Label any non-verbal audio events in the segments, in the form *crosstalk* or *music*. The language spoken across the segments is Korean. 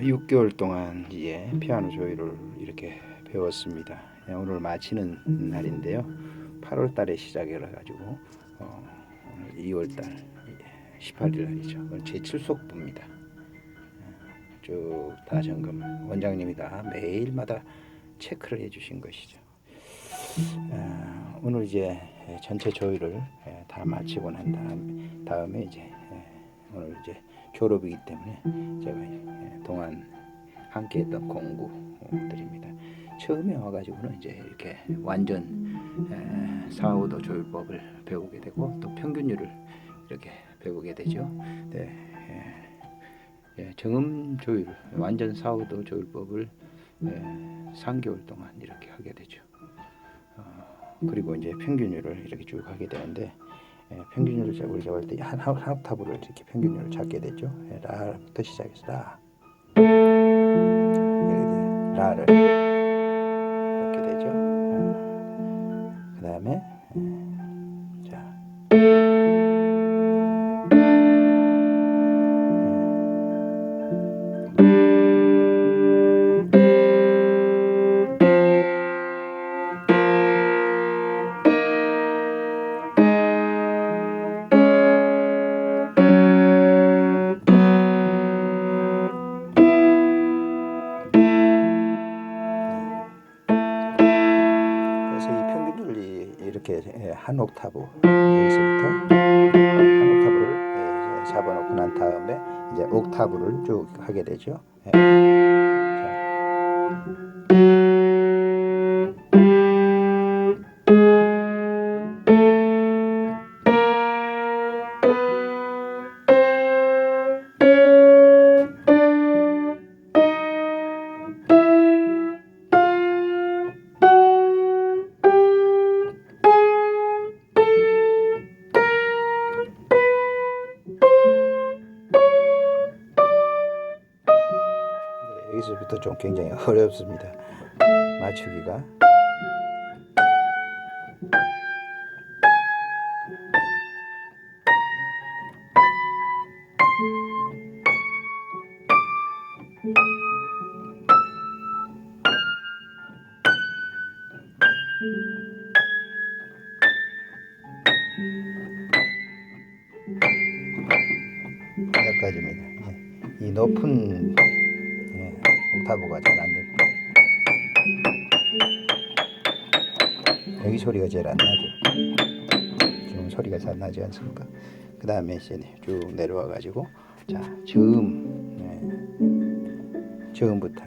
6개월 동안 이제 피아노 조율을 이렇게 배웠습니다. 예, 오늘 마치는 날인데요. 8월 달에 시작해 가지고 어, 오늘 2월 달 18일 날이죠. 제 7속부입니다. 쭉 다 점검. 원장님이 다 매일마다 체크를 해주신 것이죠. 아, 오늘 이제 전체 조율을 예, 다 마치고 난 다음 다음에 이제 예, 오늘 이제 졸업이기 때문에 제가 예, 동안 함께했던 공부들입니다. 처음에 와가지고는 이제 이렇게 완전 에, 4, 5도 조율법을 배우게 되고 또 평균율을 이렇게 배우게 되죠. 네, 예, 예, 정음 조율, 완전 4, 5도 조율법을 예, 3개월 동안 이렇게 하게 되죠. 어, 그리고 이제 평균율을 이렇게 쭉 하게 되는데 예, 평균율을 잡을 잡을 때한 한 옥타브를 이렇게 평균율을 잡게 되죠. 예, 라부터 시작해서 라, 이 이렇게 예, 한 옥타브 여기서부터 한 옥타브를 예, 잡아놓고 난 다음에 이제 옥타브를 쭉 하게 되죠. 여기서부터 좀 굉장히 *laughs* 어렵습니다. 맞추기가. 여기까지입니다. 예, 이 높은 예, 옥타브가 잘 안 되고 여기 소리가 제일 안 나죠. 지금 소리가 잘 나지 않습니까? 그 다음에 이제 쭉 내려와 가지고 자 저음 예, 저음부터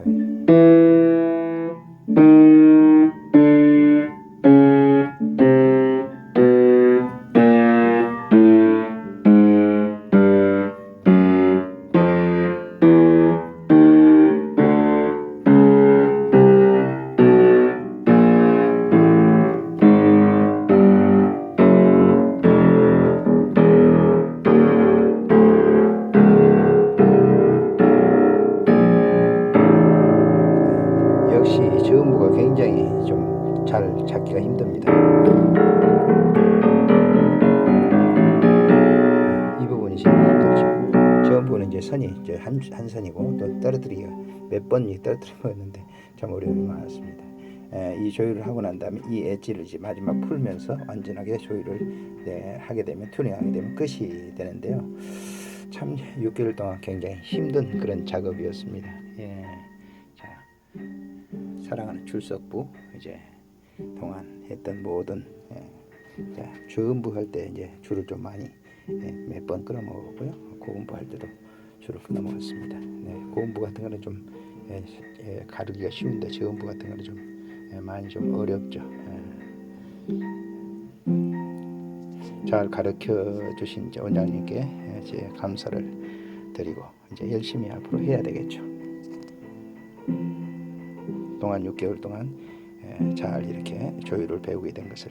선이 이제 한, 한 선이고 또 떨어뜨리기가 몇 번이 떨어뜨리는데 참 어려움이 많았습니다. 에, 이 조율을 하고 난 다음에 이 엣지를 이제 마지막 풀면서 완전하게 조율을 네, 하게 되면 튜닝하게 되면 끝이 되는데요. 참 6개월 동안 굉장히 힘든 그런 작업이었습니다. 예. 자, 사랑하는 출석부 이제 동안 했던 모든 예, 자, 주음부 할 때 이제 줄을 좀 많이 예, 몇번 끊어 먹었고요. 고음부 할 때도 줄을 끊어 먹었습니다. 네, 고음부 같은 거는 좀 예, 예, 가르기가 쉬운데 저음부 같은 거는 좀 예, 많이 좀 어렵죠. 예. 잘 가르쳐 주신 원장님께 예, 제 감사를 드리고 이제 열심히 앞으로 해야 되겠죠. 동안 6개월 동안 예, 잘 이렇게 조율을 배우게 된 것을